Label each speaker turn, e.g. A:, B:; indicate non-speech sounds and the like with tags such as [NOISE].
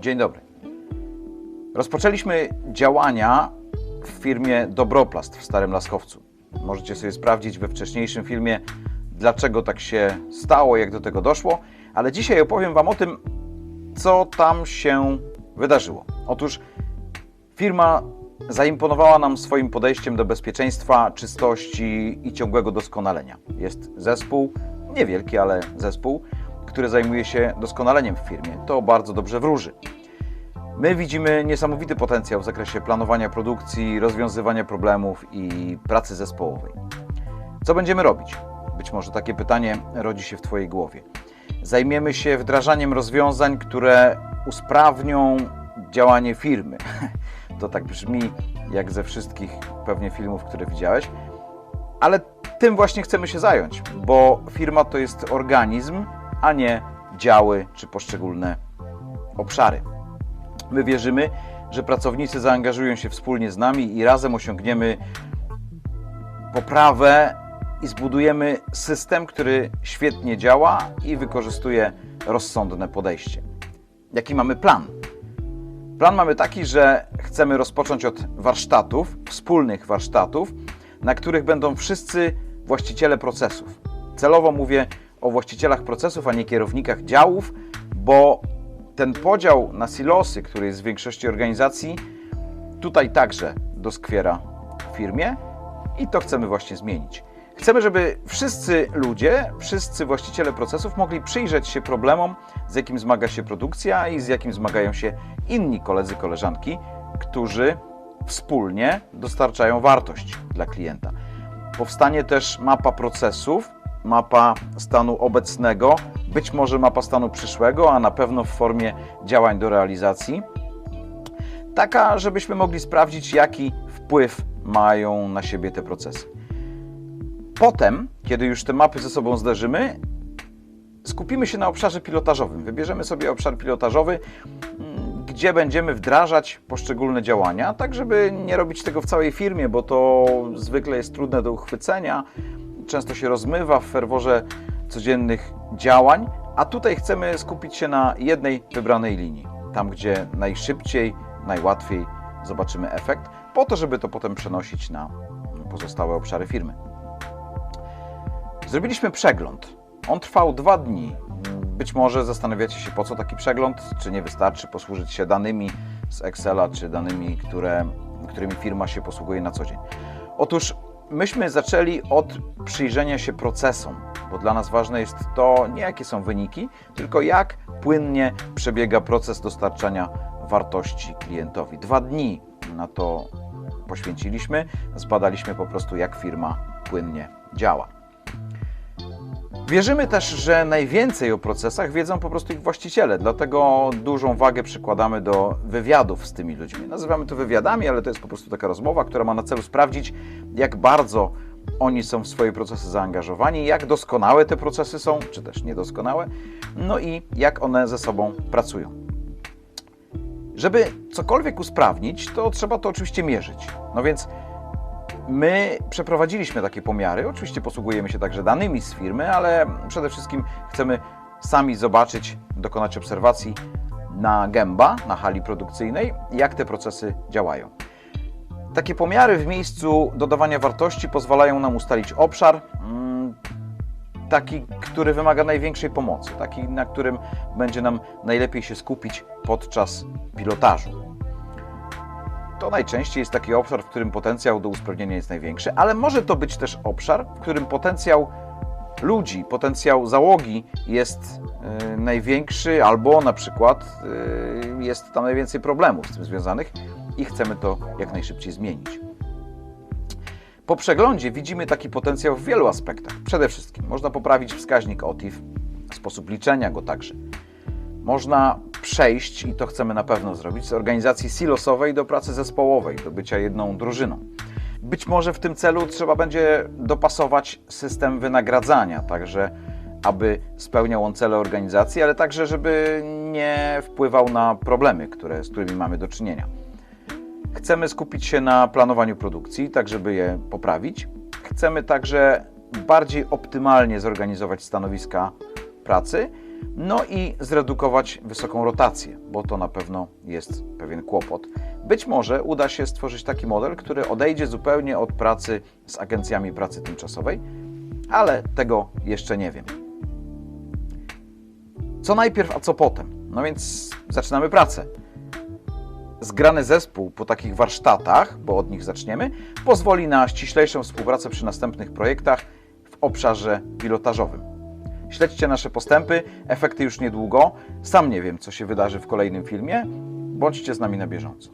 A: Dzień dobry. Rozpoczęliśmy działania w firmie Dobroplast w Starym Laskowcu. Możecie sobie sprawdzić we wcześniejszym filmie, dlaczego tak się stało, jak do tego doszło, ale dzisiaj opowiem Wam o tym, co tam się wydarzyło. Otóż firma zaimponowała nam swoim podejściem do bezpieczeństwa, czystości i ciągłego doskonalenia. Jest zespół, niewielki, ale zespół, który zajmuje się doskonaleniem w firmie. To bardzo dobrze wróży. My widzimy niesamowity potencjał w zakresie planowania produkcji, rozwiązywania problemów i pracy zespołowej. Co będziemy robić? Być może takie pytanie rodzi się w Twojej głowie. Zajmiemy się wdrażaniem rozwiązań, które usprawnią działanie firmy. [LAUGHS] To tak brzmi jak ze wszystkich pewnie filmów, które widziałeś, ale tym właśnie chcemy się zająć, bo firma to jest organizm, a nie działy czy poszczególne obszary. My wierzymy, że pracownicy zaangażują się wspólnie z nami i razem osiągniemy poprawę i zbudujemy system, który świetnie działa i wykorzystuje rozsądne podejście. Jaki mamy plan? Plan mamy taki, że chcemy rozpocząć od warsztatów, wspólnych warsztatów, na których będą wszyscy właściciele procesów. Celowo mówię o właścicielach procesów, a nie kierownikach działów, bo ten podział na silosy, który jest w większości organizacji, tutaj także doskwiera w firmie i to chcemy właśnie zmienić. Chcemy, żeby wszyscy ludzie, wszyscy właściciele procesów mogli przyjrzeć się problemom, z jakim zmaga się produkcja i z jakim zmagają się inni koledzy, koleżanki, którzy wspólnie dostarczają wartość dla klienta. Powstanie też mapa procesów, mapa stanu obecnego, być może mapa stanu przyszłego, a na pewno w formie działań do realizacji. Taka, żebyśmy mogli sprawdzić, jaki wpływ mają na siebie te procesy. Potem, kiedy już te mapy ze sobą zderzymy, skupimy się na obszarze pilotażowym. Wybierzemy sobie obszar pilotażowy, gdzie będziemy wdrażać poszczególne działania, tak żeby nie robić tego w całej firmie, bo to zwykle jest trudne do uchwycenia, często się rozmywa w ferworze codziennych działań, a tutaj chcemy skupić się na jednej wybranej linii, tam gdzie najszybciej, najłatwiej zobaczymy efekt, po to, żeby to potem przenosić na pozostałe obszary firmy. Zrobiliśmy przegląd. On trwał dwa dni. Być może zastanawiacie się, po co taki przegląd, czy nie wystarczy posłużyć się danymi z Excela, czy danymi, które, którymi firma się posługuje na co dzień. Otóż myśmy zaczęli od przyjrzenia się procesom, bo dla nas ważne jest to nie jakie są wyniki, tylko jak płynnie przebiega proces dostarczania wartości klientowi. Dwa dni na to poświęciliśmy, zbadaliśmy po prostu, jak firma płynnie działa. Wierzymy też, że najwięcej o procesach wiedzą po prostu ich właściciele, dlatego dużą wagę przykładamy do wywiadów z tymi ludźmi. Nazywamy to wywiadami, ale to jest po prostu taka rozmowa, która ma na celu sprawdzić, jak bardzo oni są w swoje procesy zaangażowani, jak doskonałe te procesy są, czy też niedoskonałe, no i jak one ze sobą pracują. Żeby cokolwiek usprawnić, to trzeba to oczywiście mierzyć. No więc My przeprowadziliśmy takie pomiary. Oczywiście posługujemy się także danymi z firmy, ale przede wszystkim chcemy sami zobaczyć, dokonać obserwacji na gęba, na hali produkcyjnej, jak te procesy działają. Takie pomiary w miejscu dodawania wartości pozwalają nam ustalić obszar, mm, taki, który wymaga największej pomocy, taki, na którym będzie nam najlepiej się skupić podczas pilotażu to najczęściej jest taki obszar, w którym potencjał do usprawnienia jest największy, ale może to być też obszar, w którym potencjał ludzi, potencjał załogi jest yy, największy, albo na przykład yy, jest tam najwięcej problemów z tym związanych i chcemy to jak najszybciej zmienić. Po przeglądzie widzimy taki potencjał w wielu aspektach. Przede wszystkim można poprawić wskaźnik OTIF, sposób liczenia go także. Można przejść, i to chcemy na pewno zrobić, z organizacji silosowej do pracy zespołowej, do bycia jedną drużyną. Być może w tym celu trzeba będzie dopasować system wynagradzania, także aby spełniał on cele organizacji, ale także, żeby nie wpływał na problemy, które, z którymi mamy do czynienia. Chcemy skupić się na planowaniu produkcji, tak żeby je poprawić. Chcemy także bardziej optymalnie zorganizować stanowiska pracy, no i zredukować wysoką rotację, bo to na pewno jest pewien kłopot. Być może uda się stworzyć taki model, który odejdzie zupełnie od pracy z agencjami pracy tymczasowej, ale tego jeszcze nie wiem. Co najpierw, a co potem? No więc zaczynamy pracę. Zgrany zespół po takich warsztatach, bo od nich zaczniemy, pozwoli na ściślejszą współpracę przy następnych projektach w obszarze pilotażowym. Śledźcie nasze postępy, efekty już niedługo. Sam nie wiem, co się wydarzy w kolejnym filmie. Bądźcie z nami na bieżąco.